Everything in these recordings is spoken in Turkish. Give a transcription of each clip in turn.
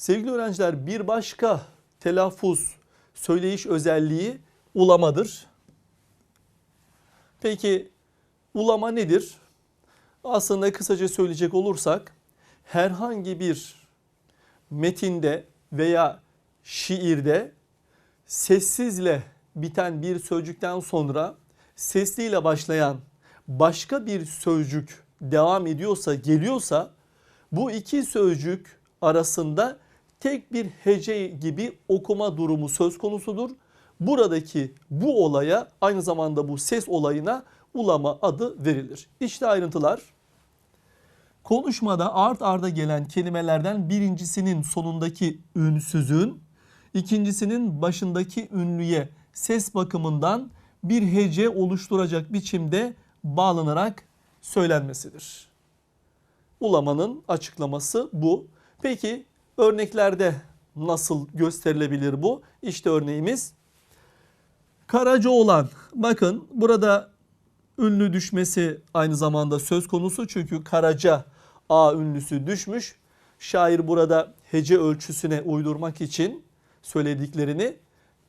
Sevgili öğrenciler bir başka telaffuz, söyleyiş özelliği ulamadır. Peki ulama nedir? Aslında kısaca söyleyecek olursak herhangi bir metinde veya şiirde sessizle biten bir sözcükten sonra sesliyle başlayan başka bir sözcük devam ediyorsa, geliyorsa bu iki sözcük arasında tek bir hece gibi okuma durumu söz konusudur. Buradaki bu olaya aynı zamanda bu ses olayına ulama adı verilir. İşte ayrıntılar. Konuşmada art arda gelen kelimelerden birincisinin sonundaki ünsüzün, ikincisinin başındaki ünlüye ses bakımından bir hece oluşturacak biçimde bağlanarak söylenmesidir. Ulamanın açıklaması bu. Peki örneklerde nasıl gösterilebilir bu? İşte örneğimiz Karaca olan. Bakın burada ünlü düşmesi aynı zamanda söz konusu çünkü Karaca A ünlüsü düşmüş. Şair burada hece ölçüsüne uydurmak için söylediklerini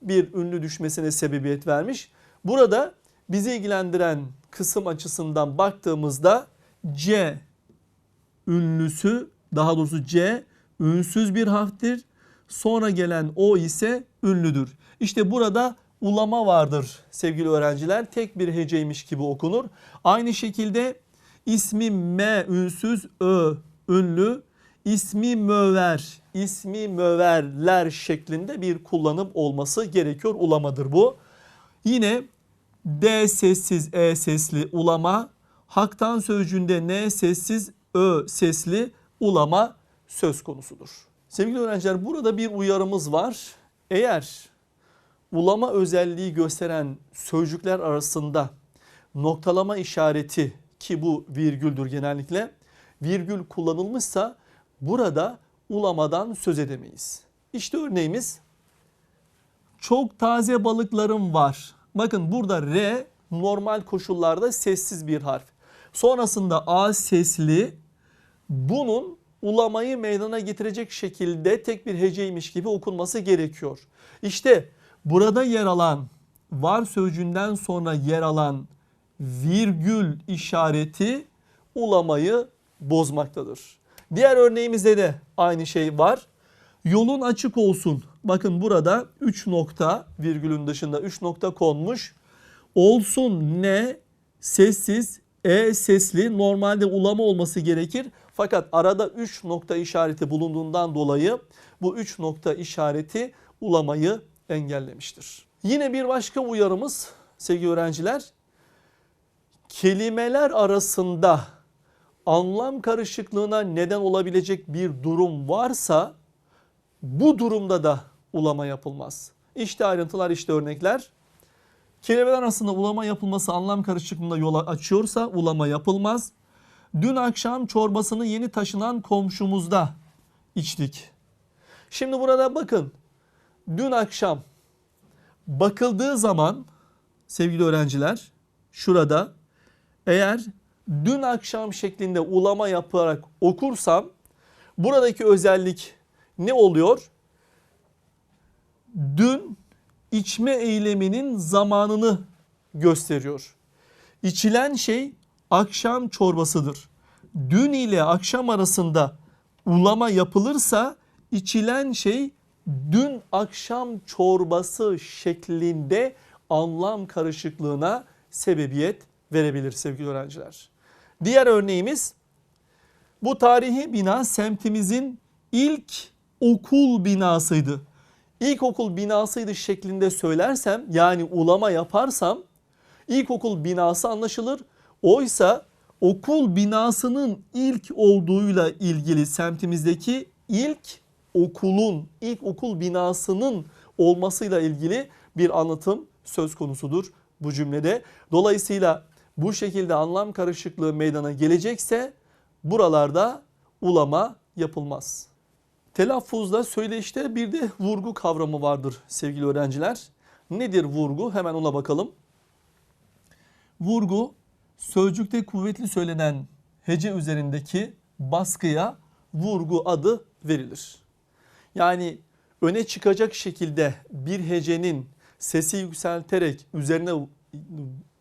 bir ünlü düşmesine sebebiyet vermiş. Burada bizi ilgilendiren kısım açısından baktığımızda C ünlüsü daha doğrusu C ünsüz bir harftir. Sonra gelen O ise ünlüdür. İşte burada ulama vardır sevgili öğrenciler. Tek bir heceymiş gibi okunur. Aynı şekilde ismi M ünsüz Ö ünlü ismi möver, ismi möverler şeklinde bir kullanım olması gerekiyor. Ulamadır bu. Yine D sessiz E sesli ulama, haktan sözcüğünde N sessiz Ö sesli ulama söz konusudur. Sevgili öğrenciler burada bir uyarımız var. Eğer ulama özelliği gösteren sözcükler arasında noktalama işareti ki bu virgüldür genellikle virgül kullanılmışsa burada ulamadan söz edemeyiz. İşte örneğimiz çok taze balıklarım var. Bakın burada R normal koşullarda sessiz bir harf. Sonrasında A sesli bunun ulamayı meydana getirecek şekilde tek bir heceymiş gibi okunması gerekiyor. İşte burada yer alan var sözcüğünden sonra yer alan virgül işareti ulamayı bozmaktadır. Diğer örneğimizde de aynı şey var. Yolun açık olsun. Bakın burada 3 nokta virgülün dışında 3 nokta konmuş. Olsun ne sessiz e sesli normalde ulama olması gerekir. Fakat arada 3 nokta işareti bulunduğundan dolayı bu 3 nokta işareti ulamayı engellemiştir. Yine bir başka uyarımız sevgili öğrenciler kelimeler arasında anlam karışıklığına neden olabilecek bir durum varsa bu durumda da ulama yapılmaz. İşte ayrıntılar işte örnekler. Kelimeler arasında ulama yapılması anlam karışıklığına yol açıyorsa ulama yapılmaz. Dün akşam çorbasını yeni taşınan komşumuzda içtik. Şimdi burada bakın. Dün akşam bakıldığı zaman sevgili öğrenciler şurada eğer dün akşam şeklinde ulama yaparak okursam buradaki özellik ne oluyor? Dün içme eyleminin zamanını gösteriyor. İçilen şey akşam çorbasıdır. Dün ile akşam arasında ulama yapılırsa içilen şey dün akşam çorbası şeklinde anlam karışıklığına sebebiyet verebilir sevgili öğrenciler. Diğer örneğimiz bu tarihi bina semtimizin ilk okul binasıydı. İlkokul binasıydı şeklinde söylersem yani ulama yaparsam ilkokul binası anlaşılır. Oysa okul binasının ilk olduğuyla ilgili semtimizdeki ilk okulun, ilk okul binasının olmasıyla ilgili bir anlatım söz konusudur bu cümlede. Dolayısıyla bu şekilde anlam karışıklığı meydana gelecekse buralarda ulama yapılmaz. Telaffuzda söyleyişte bir de vurgu kavramı vardır sevgili öğrenciler. Nedir vurgu? Hemen ona bakalım. Vurgu sözcükte kuvvetli söylenen hece üzerindeki baskıya vurgu adı verilir. Yani öne çıkacak şekilde bir hecenin sesi yükselterek üzerine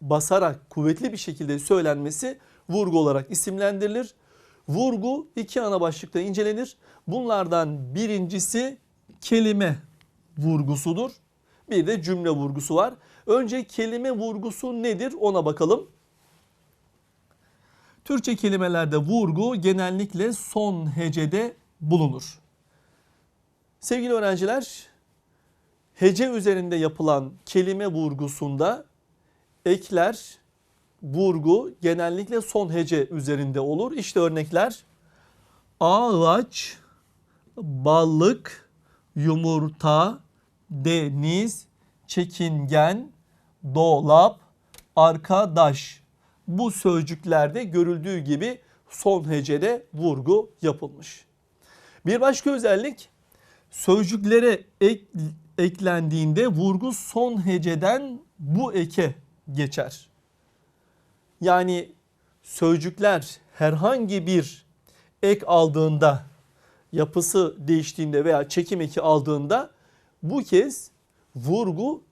basarak kuvvetli bir şekilde söylenmesi vurgu olarak isimlendirilir. Vurgu iki ana başlıkta incelenir. Bunlardan birincisi kelime vurgusudur. Bir de cümle vurgusu var. Önce kelime vurgusu nedir ona bakalım. Türkçe kelimelerde vurgu genellikle son hecede bulunur. Sevgili öğrenciler, hece üzerinde yapılan kelime vurgusunda ekler, vurgu genellikle son hece üzerinde olur. İşte örnekler ağaç, balık, yumurta, deniz, çekingen, dolap, arkadaş. Bu sözcüklerde görüldüğü gibi son hecede vurgu yapılmış. Bir başka özellik sözcüklere ek, eklendiğinde vurgu son heceden bu eke geçer. Yani sözcükler herhangi bir ek aldığında, yapısı değiştiğinde veya çekim eki aldığında bu kez vurgu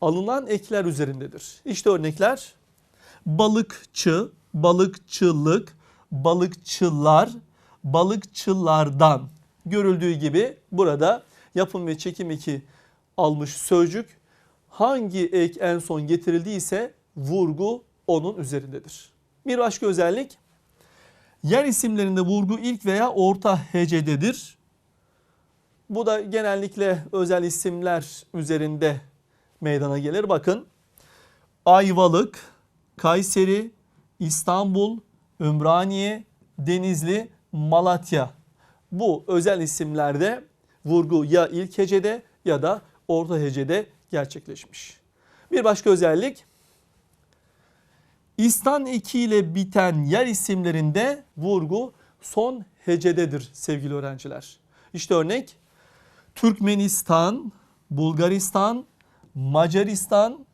alınan ekler üzerindedir. İşte örnekler balıkçı, balıkçılık, balıkçılar, balıkçılardan görüldüğü gibi burada yapım ve çekim eki almış sözcük hangi ek en son getirildiyse vurgu onun üzerindedir. Bir başka özellik yer isimlerinde vurgu ilk veya orta hecededir. Bu da genellikle özel isimler üzerinde meydana gelir. Bakın Ayvalık, Kayseri, İstanbul, Ümraniye, Denizli, Malatya. Bu özel isimlerde vurgu ya ilk hecede ya da orta hecede gerçekleşmiş. Bir başka özellik İstan eki ile biten yer isimlerinde vurgu son hecededir sevgili öğrenciler. İşte örnek Türkmenistan, Bulgaristan, Macaristan,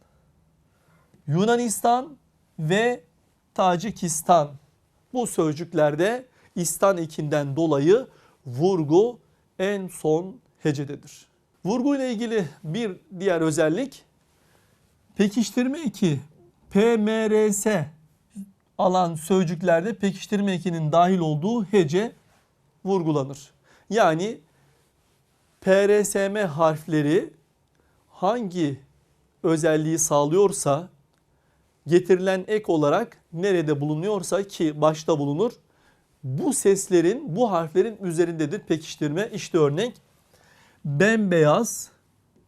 Yunanistan ve Tacikistan. Bu sözcüklerde istan ekinden dolayı vurgu en son hecededir. Vurgu ile ilgili bir diğer özellik pekiştirme eki PMRS alan sözcüklerde pekiştirme ekinin dahil olduğu hece vurgulanır. Yani PRSM harfleri hangi özelliği sağlıyorsa getirilen ek olarak nerede bulunuyorsa ki başta bulunur bu seslerin bu harflerin üzerindedir pekiştirme. İşte örnek bembeyaz,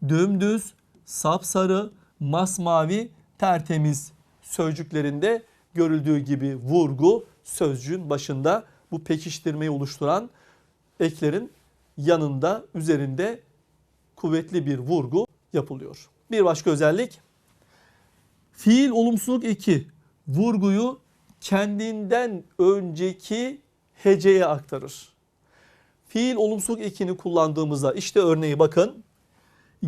dümdüz, sapsarı, masmavi, tertemiz sözcüklerinde görüldüğü gibi vurgu sözcüğün başında bu pekiştirmeyi oluşturan eklerin yanında üzerinde kuvvetli bir vurgu yapılıyor. Bir başka özellik fiil olumsuzluk eki vurguyu kendinden önceki heceye aktarır. Fiil olumsuzluk ekini kullandığımızda işte örneği bakın.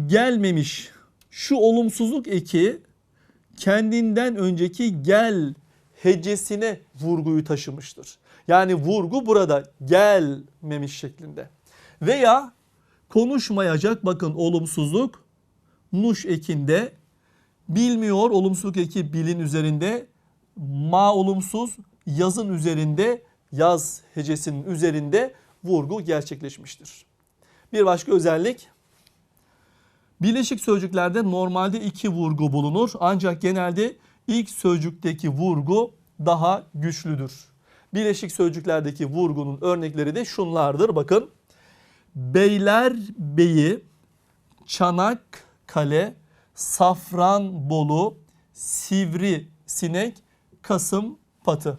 Gelmemiş şu olumsuzluk eki kendinden önceki gel hecesine vurguyu taşımıştır. Yani vurgu burada gelmemiş şeklinde. Veya konuşmayacak bakın olumsuzluk nuş ekinde bilmiyor olumsuzluk eki bilin üzerinde ma olumsuz yazın üzerinde yaz hecesinin üzerinde vurgu gerçekleşmiştir. Bir başka özellik Birleşik sözcüklerde normalde iki vurgu bulunur ancak genelde ilk sözcükteki vurgu daha güçlüdür. Birleşik sözcüklerdeki vurgunun örnekleri de şunlardır. Bakın Beyler Beyi, Çanakkale, Safranbolu, Sivri Sinek, Kasım Patı.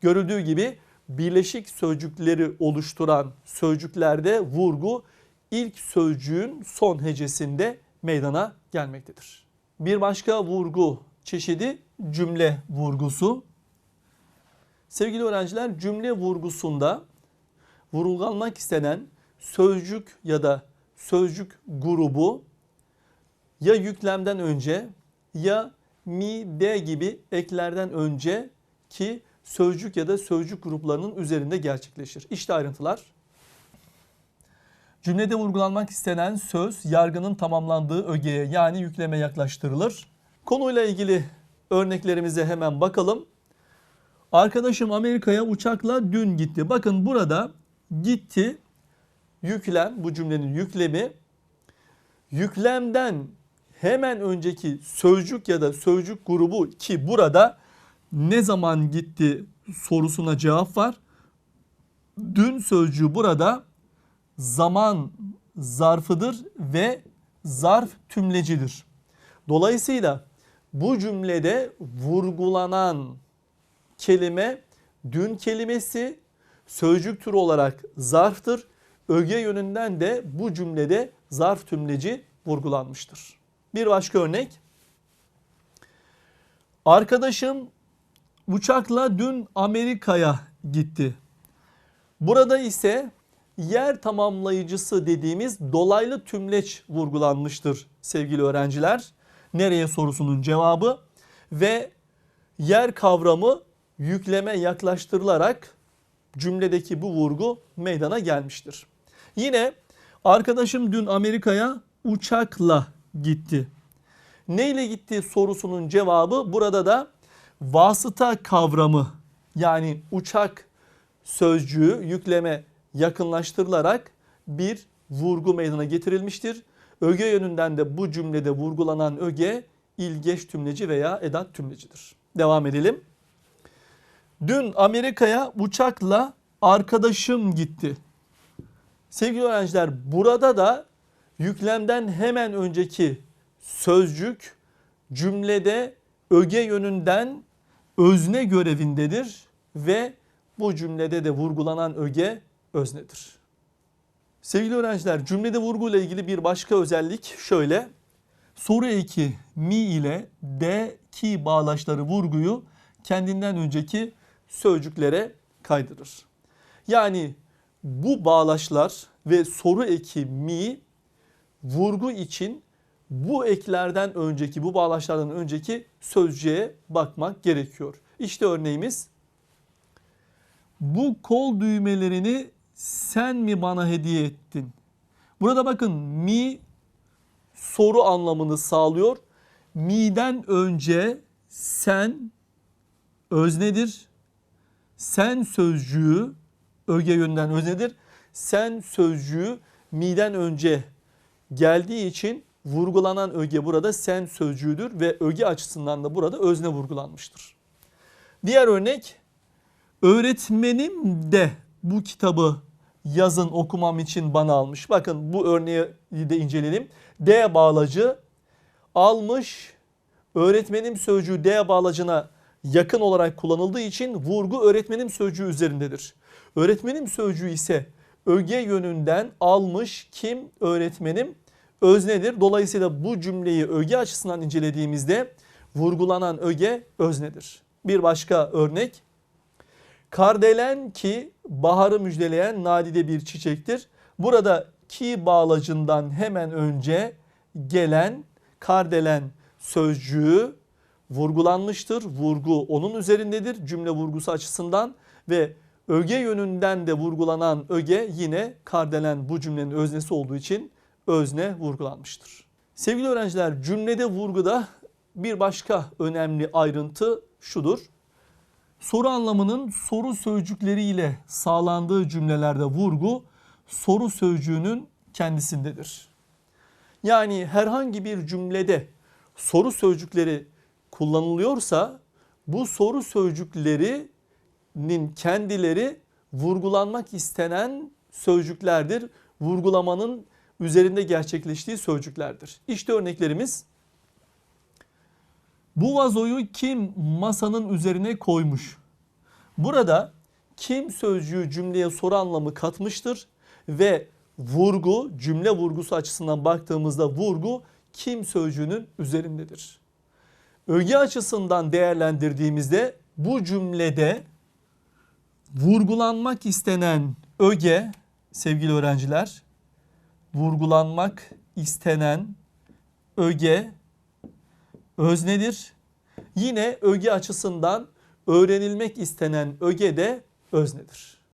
Görüldüğü gibi birleşik sözcükleri oluşturan sözcüklerde vurgu ilk sözcüğün son hecesinde meydana gelmektedir. Bir başka vurgu çeşidi cümle vurgusu. Sevgili öğrenciler cümle vurgusunda vurgulanmak istenen sözcük ya da sözcük grubu ya yüklemden önce ya mi, de gibi eklerden önce ki sözcük ya da sözcük gruplarının üzerinde gerçekleşir. İşte ayrıntılar. Cümlede vurgulanmak istenen söz yargının tamamlandığı ögeye yani yükleme yaklaştırılır. Konuyla ilgili örneklerimize hemen bakalım. Arkadaşım Amerika'ya uçakla dün gitti. Bakın burada gitti yüklem bu cümlenin yüklemi yüklemden hemen önceki sözcük ya da sözcük grubu ki burada ne zaman gitti sorusuna cevap var. Dün sözcüğü burada zaman zarfıdır ve zarf tümlecidir. Dolayısıyla bu cümlede vurgulanan kelime dün kelimesi sözcük türü olarak zarftır. Öge yönünden de bu cümlede zarf tümleci vurgulanmıştır. Bir başka örnek. Arkadaşım uçakla dün Amerika'ya gitti. Burada ise yer tamamlayıcısı dediğimiz dolaylı tümleç vurgulanmıştır sevgili öğrenciler. Nereye sorusunun cevabı ve yer kavramı yükleme yaklaştırılarak cümledeki bu vurgu meydana gelmiştir. Yine arkadaşım dün Amerika'ya uçakla gitti. Neyle gitti sorusunun cevabı burada da vasıta kavramı yani uçak sözcüğü yükleme yakınlaştırılarak bir vurgu meydana getirilmiştir. Öge yönünden de bu cümlede vurgulanan öge ilgeç tümleci veya edat tümlecidir. Devam edelim. Dün Amerika'ya uçakla arkadaşım gitti. Sevgili öğrenciler burada da yüklemden hemen önceki sözcük cümlede öge yönünden özne görevindedir ve bu cümlede de vurgulanan öge öznedir. Sevgili öğrenciler cümlede vurguyla ilgili bir başka özellik şöyle. Soru eki mi ile de ki bağlaçları vurguyu kendinden önceki sözcüklere kaydırır. Yani bu bağlaçlar ve soru eki mi vurgu için bu eklerden önceki, bu bağlaçlardan önceki sözcüğe bakmak gerekiyor. İşte örneğimiz bu kol düğmelerini sen mi bana hediye ettin? Burada bakın mi soru anlamını sağlıyor. Mi'den önce sen öznedir. Sen sözcüğü öge yönden öznedir. Sen sözcüğü mi'den önce geldiği için vurgulanan öge burada sen sözcüğüdür ve öge açısından da burada özne vurgulanmıştır. Diğer örnek öğretmenim de bu kitabı yazın okumam için bana almış. Bakın bu örneği de inceleyelim. D bağlacı almış öğretmenim sözcüğü D bağlacına yakın olarak kullanıldığı için vurgu öğretmenim sözcüğü üzerindedir. Öğretmenim sözcüğü ise öge yönünden almış kim öğretmenim öznedir. Dolayısıyla bu cümleyi öge açısından incelediğimizde vurgulanan öge öznedir. Bir başka örnek. Kardelen ki baharı müjdeleyen nadide bir çiçektir. Burada ki bağlacından hemen önce gelen kardelen sözcüğü vurgulanmıştır. Vurgu onun üzerindedir cümle vurgusu açısından ve öge yönünden de vurgulanan öge yine kardelen bu cümlenin öznesi olduğu için özne vurgulanmıştır. Sevgili öğrenciler cümlede vurguda bir başka önemli ayrıntı şudur. Soru anlamının soru sözcükleriyle sağlandığı cümlelerde vurgu soru sözcüğünün kendisindedir. Yani herhangi bir cümlede soru sözcükleri kullanılıyorsa bu soru sözcüklerinin kendileri vurgulanmak istenen sözcüklerdir. Vurgulamanın üzerinde gerçekleştiği sözcüklerdir. İşte örneklerimiz. Bu vazoyu kim masanın üzerine koymuş? Burada kim sözcüğü cümleye soru anlamı katmıştır ve vurgu cümle vurgusu açısından baktığımızda vurgu kim sözcüğünün üzerindedir. Öge açısından değerlendirdiğimizde bu cümlede vurgulanmak istenen öge sevgili öğrenciler vurgulanmak istenen öge öznedir. Yine öge açısından öğrenilmek istenen öge de öznedir.